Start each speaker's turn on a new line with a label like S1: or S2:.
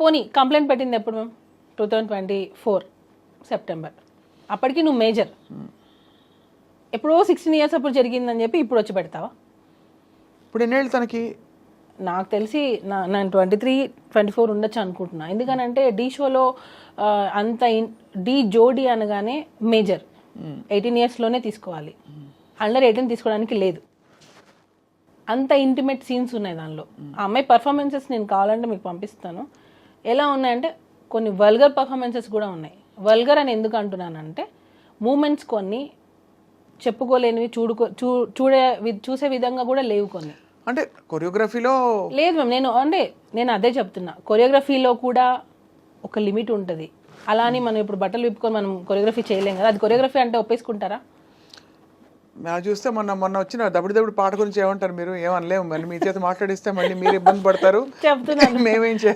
S1: పోనీ కంప్లైంట్ పెట్టింది ఎప్పుడు ma'am two thousand twenty four September అప్పటికి నువ్వు మేజర్ ఎప్పుడో సిక్స్టీన్ ఇయర్స్ అప్పుడు జరిగిందని చెప్పి ఇప్పుడు వచ్చి పెడతావా?
S2: ఇప్పుడు ఎన్నేళ్ళు తనకి?
S1: నాకు తెలిసి నా నేను ట్వంటీ త్రీ ట్వంటీ ఫోర్ ఉండొచ్చు అనుకుంటున్నా. ఎందుకనంటే డీ షోలో అంత డీ జోడీ అనగానే మేజర్ ఎయిటీన్ ఇయర్స్లోనే తీసుకోవాలి. అండర్ ఎయిటీన్ తీసుకోవడానికి లేదు. అంత ఇంటిమేట్ సీన్స్ ఉన్నాయి దానిలో. ఆ అమ్మాయి పర్ఫార్మెన్సెస్ నేను కావాలంటే మీకు పంపిస్తాను. ఎలా ఉన్నాయంటే కొన్ని వల్గర్ పర్ఫార్మెన్సెస్ కూడా ఉన్నాయి. వల్గర్ అని ఎందుకు అంటున్నానంటే మూమెంట్స్ కొన్ని చెప్పుకోలేనివి చూడుకో చూ చూడే చూసే విధంగా కూడా లేవు కొన్ని.
S2: అంటే కొరియోగ్రఫీలో
S1: లేదు మ్యామ్ నేను అంటే నేను అదే చెప్తున్నా. కొరియోగ్రఫీలో కూడా ఒక లిమిట్ ఉంటుంది. అలా అని మనం ఇప్పుడు బట్టలు విప్పుకొని మనం కొరియోగ్రఫీ చేయలేం కదా. అది కొరియోగ్రఫీ అంటే ఒప్పేసుకుంటారా?
S2: నాకు చూస్తే మొన్న మొన్న వచ్చిన దబడి దబడి పాట గురించి ఏమంటారు మీరు? ఏమనలేము. మళ్ళీ మీ చేత మాట్లాడిస్తే మళ్ళీ మీరు ఇబ్బంది పడతారు.
S1: చెప్తున్నాను.
S2: మేమేం చే